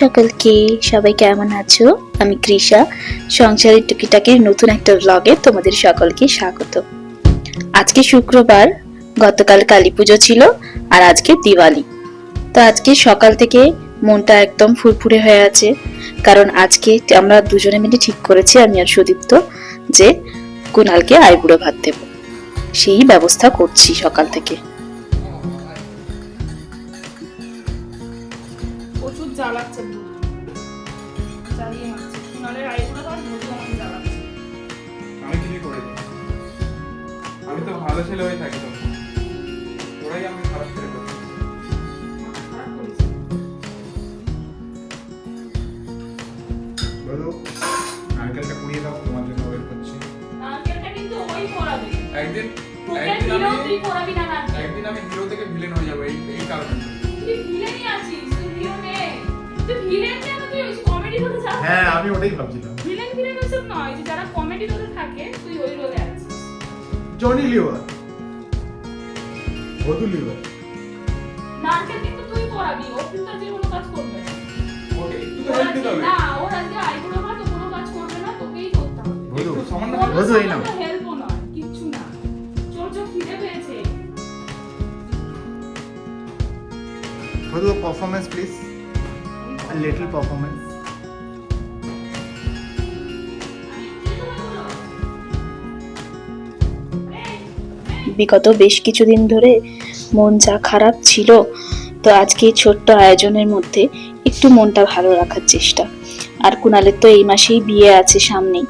সকলকে, সবাই কেমন আছো? আমি কৃষা, সংসারের টুকিটাকির নতুন একটা ব্লগে তোমাদের সকলকে স্বাগত। আজকে শুক্রবার, গতকাল কালী পুজো ছিল আর আজকে দিওয়ালি। তো আজকে সকাল থেকে মনটা একদম ফুরফুরে হয়ে আছে, কারণ আজকে আমরা দুজনে মিলে ঠিক করেছি, আমি আর সুদীপ্ত, যে কুণালকে আইবুড়ো ভাত দেব। সেই ব্যবস্থা করছি সকাল থেকে। জ্বালাচ্ছে। আমি তো ভালো ছেলে হয়ে থাকি তো। ওরাই আমি খারাপ ছেলে করি মাথা খারাপ বলো নারকেলটা কুড়িয়ে দাও তোমার জন্য ওয়েট করছি। নারকেলটা কিন্তু ওই করাবে একদিন একদিন আমি হিরো থেকে ভিলেন হয়ে যাব এই এই কারণে। তুই ভিলেনই আছিস তুই হিরো নে। তুই ভিলেন কেন তুই কমেডি করতে যাস হ্যাঁ আমি ওটাই ভাবছিলাম। ভিলেন ভিলেন ওসব নয় যে যারা কমেডি করতে থাকে জনি লিভার বধু লিভার নারকেল কিন্তু তুই করাবি ও কিন্তু আজকে কোনো কাজ করবে ওকে একটু তো হেল্প দিতে হবে। না ওর আজকে আইগুলো ভাত ও কোনো কাজ করবে না তোকেই করতে হবে। একটু সামান্য বধু, এই নাও। সামান্য হেল্পও কিচ্ছু না। চোর চোর খিদে পেয়েছে। বধু পারফরমেন্স প্লিজ লিটল পারফরমেন্স বিগত বেশ কিছুদিন ধরে মন যা খারাপ ছিল, তো আজকে ছোট্ট আয়োজনের মধ্যে একটু মনটা ভালো রাখার চেষ্টা। আর কুণালের তো এই মাসেই বিয়ে আছে সামনেই,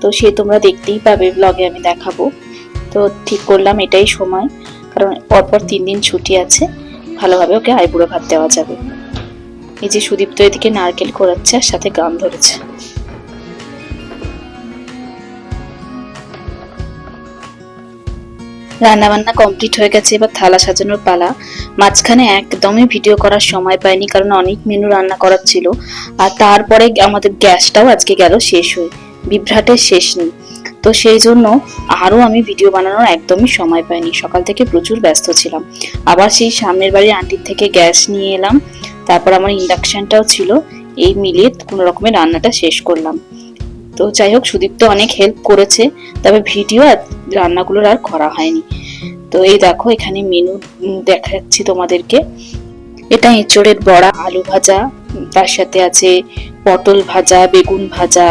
তো সে তোমরা দেখতেই পাবে ব্লগে আমি দেখাবো। তো ঠিক করলাম এটাই সময়, কারণ পরপর তিন দিন ছুটি আছে, ভালোভাবে ওকে আইবুড়ো ভাত দেওয়া যাবে। এই যে সুদীপ্ত এদিকে নারকেল কোরাচ্ছে আর সাথে গান ধরেছে। রান্না বান্না কমপ্লিট হয়ে গেছে, এবার থালা সাজানোর পালা। মাঝখানে একদমই ভিডিও করার সময় পাইনি, কারণ অনেক মেনু রান্না করার ছিল। আর তারপরে আমাদের গ্যাসটাও আজকে গেল শেষ হয়ে, বিভ্রাটের শেষ নেই। তো সেই জন্য আরও আমি ভিডিও বানানোর একদমই সময় পাইনি। সকাল থেকে প্রচুর ব্যস্ত ছিলাম। আবার সেই সামনের বাড়ির আন্টির থেকে গ্যাস নিয়ে এলাম। তারপর আমার ইন্ডাকশানটাও ছিল। এই মিলিয়ে কোনো রকমের রান্নাটা শেষ করলাম। তো যাই হোক, সুদীপ্ত অনেক হেল্প করেছে, তবে ভিডিও আর রান্নাগুলোর আর করা হয়নি। তো এই দেখো, এখানে মেনু দেখাচ্ছি তোমাদেরকে। এটা এঁচড়ের বড়া, আলু ভাজা তার সাথে আছে পটল ভাজা, বেগুন ভাজা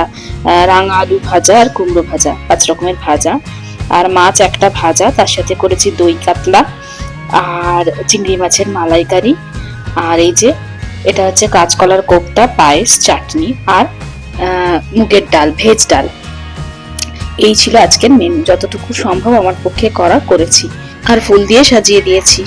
রাঙা আলু ভাজা আর কুমড়ো ভাজা, পাঁচ রকমের ভাজা। আর মাছ একটা ভাজা, তার সাথে করেছি দই কাতলা আর চিংড়ি মাছের মালাইকারি। আর এই যে, এটা হচ্ছে কাঁচকলার কোপ্তা, পায়েস, চাটনি আর মুগের ডাল, ভেজ ডাল। এই ছিল আজকের মেনু যতটুকু সম্ভব আমার পক্ষে করা করেছি। আর ফুল দিয়ে সাজিয়ে দিয়েছি।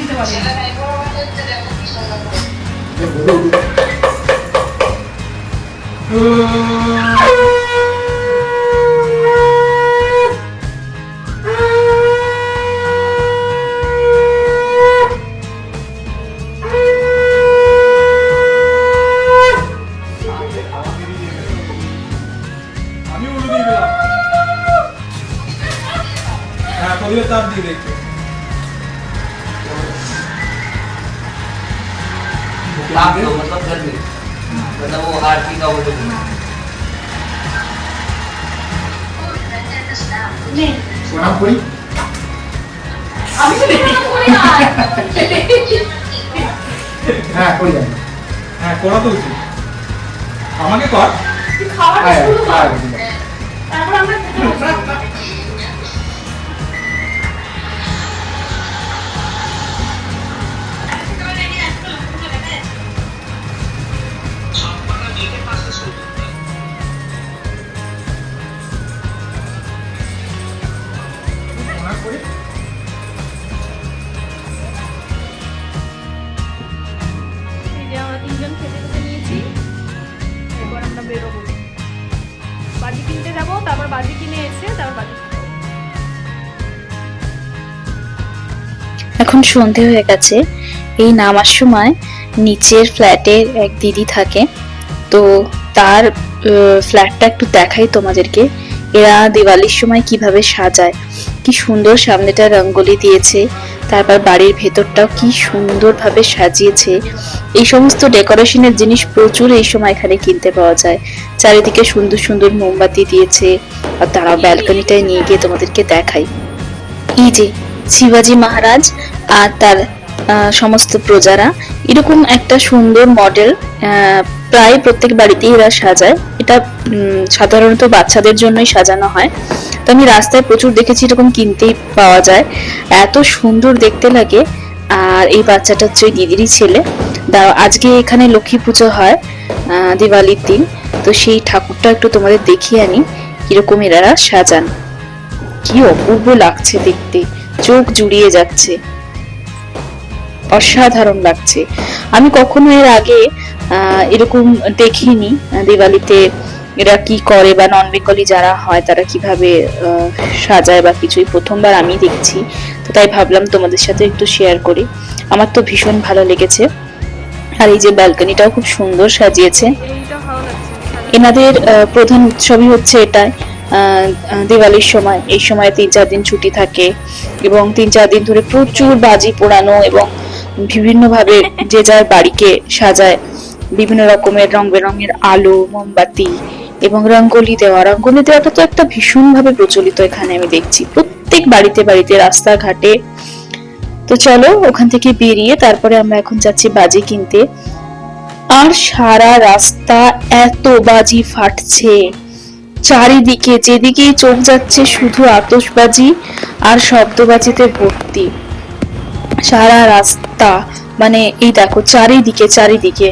দিতে প্রণাম করি। আমি হ্যাঁ করি আমি। হ্যাঁ করা তো উচিত আমাকে কর। খাওয়া তারপর আমরা কিনতে যাব, তারপর বাজি কিনে এসে তারপর বাজি এখন সন্ধে হয়ে গেছে। এই নামার সময় নিচের ফ্ল্যাটের এক দিদি থাকে। তো তার ফ্ল্যাটটা একটু দেখাই তোমাদেরকে। এরা দিওয়ালির সময় কীভাবে সাজায়। কি সুন্দর সামনেটা রঙ্গোলি দিয়েছে, তারপর বাড়ির ভেতরটাও কি সুন্দরভাবে সাজিয়েছে। এই সমস্ত ডেকোরেশনের জিনিস প্রচুর এই সময় এখানে কিনতে পাওয়া যায়। চারিদিকে সুন্দর সুন্দর মোমবাতি দিয়েছে, আর তারা ব্যালকনিটায় নিয়ে গিয়ে তোমাদেরকে দেখাই। এই যে শিবাজি মহারাজ আর তার সমস্ত প্রজারা, এরকম একটা সুন্দর মডেল প্রায় প্রত্যেক বাড়িতেই এরা সাজায়। এটা সাধারণত বাচ্চাদের জন্যই সাজানো হয়। তো আমি রাস্তায় প্রচুর দেখেছি এরকম কিনতেই পাওয়া যায়। এত সুন্দর দেখতে লাগে। আর এই বাচ্চাটা হচ্ছে দিদিরই ছেলে। আজকে এখানে লক্ষ্মী পুজো হয় দিওয়ালির দিন। তো সেই ঠাকুরটা একটু তোমাদের দেখিয়ে আনি, কীরকম এরা সাজান। কি অপূর্ব লাগছে দেখতে। চোখ জুড়িয়ে যাচ্ছে। অসাধারণ লাগছে। আমি কখনো এর আগে এরকম দেখিনি দিওয়ালিতে এরা কি করে বা নন বেঙ্গলি যারা হয়, তারা কীভাবে সাজায় বা কিছুই। প্রথমবার আমি দেখছি, তো তাই ভাবলাম তোমাদের সাথে একটু শেয়ার করি। আমার তো ভীষণ ভালো লেগেছে। আর এই যে ব্যালকনিটাও খুব সুন্দর সাজিয়েছে। এনাদের প্রধান উৎসবই হচ্ছে এটাই দিওয়ালির সময়। এই সময় তিন চার দিন ছুটি থাকে এবং তিন চার দিন ধরে প্রচুর বাজি পোড়ানো এবং বিভিন্ন ভাবে যে যার বাড়িকে সাজায়। বিভিন্ন রকমের রং বেরঙের আলো, মোমবাতি এবং রঙ্গোলি দেওয়া। রঙ্গোলি দেওয়াটা তো একটা ভীষণ ভাবে প্রচলিত এখানে আমি দেখছি। প্রত্যেক বাড়িতে বাড়িতে, রাস্তাঘাটে। তো চলো, ওখান থেকে বেরিয়ে তারপরে আমরা এখন যাচ্ছি বাজি কিনতে। আর সারা রাস্তা এত বাজি ফাটছে। চারিদিকে, যেদিকেই চোখ যাচ্ছে শুধু আতশবাজি আর শব্দবাজিতে ভর্তি। সারা রাস্তা মানে এই দেখো চারিদিকে চারিদিকে।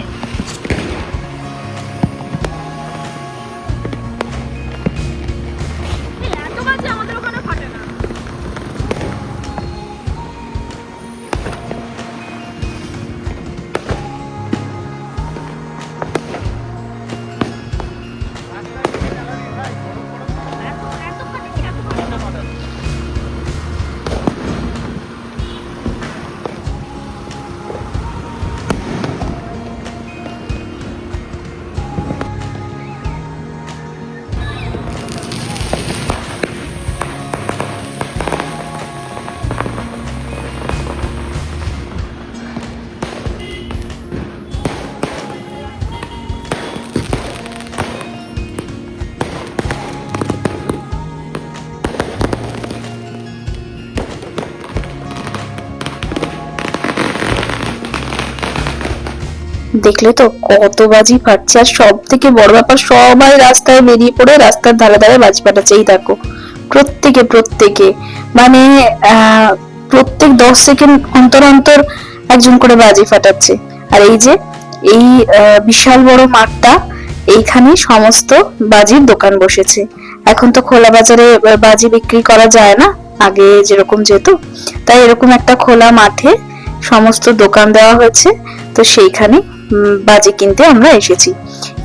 দেখলে তো কত বাজি ফাটছে। আর সব থেকে বড় ব্যাপার, সবাই রাস্তায় বেরিয়ে পড়ে রাস্তার ধারে ধারে বাজি ফাটাচ্ছে। এই দেখো, প্রত্যেকে প্রত্যেকে। মানে প্রত্যেক দশ সেকেন্ড অন্তর অন্তর একজন করে বাজি ফাটাচ্ছে। আর এই যে, এই বিশাল বড় মাঠটা, এইখানে সমস্ত বাজির দোকান বসেছে। এখন তো খোলা বাজারে বাজি বিক্রি করা যায় না, আগে যেরকম যেত। তাই এরকম একটা খোলা মাঠে সমস্ত দোকান দেওয়া হয়েছে, তো সেইখানে বাজি কিনতে আমরা এসেছি।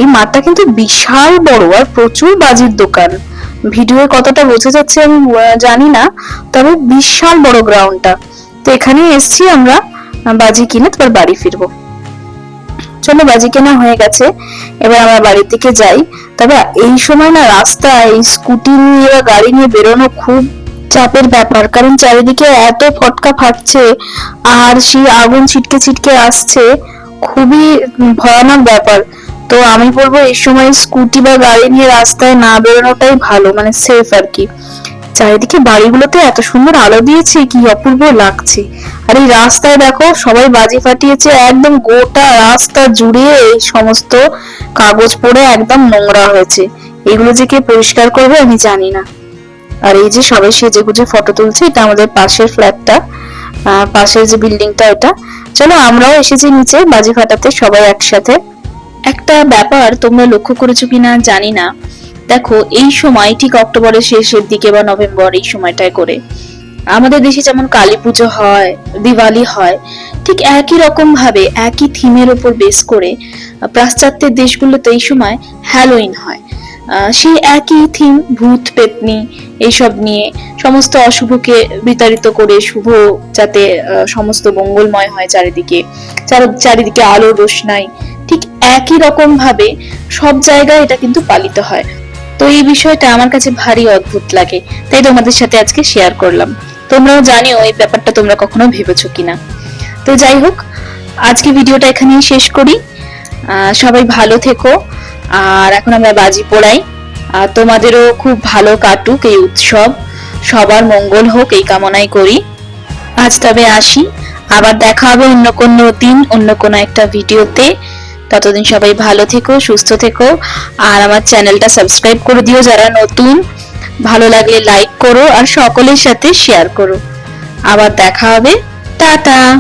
এই মাঠটা কিন্তু বিশাল বড় আর প্রচুর বাজির দোকান। ভিডিওয়ে কতটা বোঝা যাচ্ছে আমি জানি না, তবে বিশাল বড় গ্রাউন্ডটা তো এখানে এসেছি আমরা বাজি কিনে তারপর বাড়ি ফিরবো। চলো, বাজি কেনা হয়ে গেছে, এবার আমরা বাড়ির দিকে যাই। তবে এই সময় না রাস্তায় স্কুটি নিয়ে বা গাড়ি নিয়ে বেরোনো খুব চাপের ব্যাপার, কারণ চারিদিকে এত ফটকা ফাটছে আর সেই আগুন ছিটকে ছিটকে আসছে, খুবই ভয়ানক ব্যাপার। তো আমি বলব, এই সময় স্কুটি বা গাড়ি নিয়ে রাস্তায় না বেরোনোটাই ভালো মানে সেফ আর কি। চারিদিকে বাড়িগুলোতে এত সুন্দর আলো দিয়েছে, কি অপূর্ব লাগছে। আর এই রাস্তায় দেখো, সবাই বাজি ফাটিয়েছে, একদম গোটা রাস্তা জুড়ে এই সমস্ত কাগজ পড়ে একদম নোংরা হয়েছে। এগুলো যে কে পরিষ্কার করবে আমি জানি না। আর এই যে সবাই সেজে গুজে ফটো তুলছে, এটা আমাদের পাশের ফ্ল্যাটটা পাশের যে বিল্ডিংটা এটা। চলো আমরাও এসেছি নিচে বাজি ফাটাতে সবাই একসাথে। একটা ব্যাপার তোমরা লক্ষ্য করেছ কিনা জানি না। দেখো, এই সময় ঠিক অক্টোবরের শেষের দিকে বা নভেম্বর এই সময়টায় করে। আমাদের দেশে যেমন কালী পুজো হয়, দিওয়ালি হয়, ঠিক একই রকম ভাবে একই থিমের উপর বেস করে, পাশ্চাত্যের দেশগুলোতে এই সময় হ্যালোইন হয়। সেই একই থিম ভূত, পেতনি, এইসব নিয়ে সমস্ত অশুভকে বিতাড়িত করে শুভ যাতে সমস্ত মঙ্গলময় হয় চারিদিকে। চারিদিকে আলো রোশনাই ঠিক একই রকম ভাবে সব জায়গায় এটা কিন্তু পালিত হয়। তো এই বিষয়টা আমার কাছে ভারী অদ্ভুত লাগে। তাই তোমাদের সাথে আজকে শেয়ার করলাম। তোমরাও জানিও এই ব্যাপারটা তোমরা কখনো ভেবেছো কিনা। তো যাই হোক, আজকে ভিডিওটা এখানেই শেষ করি। সবাই ভালো থেকো। আর এখন আমরা বাজি পোড়াই। আর তোমাদেরও খুব ভালো কাটুক এই উৎসব। সবার মঙ্গল হোক এই কামনাই করি। আজ তবে আসি। আবার দেখা হবে অন্য কোনো দিন, অন্য কোনো একটা ভিডিওতে। ততদিন সবাই ভালো থেকো, সুস্থ থেকো। আর আমার চ্যানেলটা সাবস্ক্রাইব করে দিও যারা নতুন। ভালো লাগলে লাইক করো আর সকলের সাথে শেয়ার করো। আবার দেখা হবে। টাটা!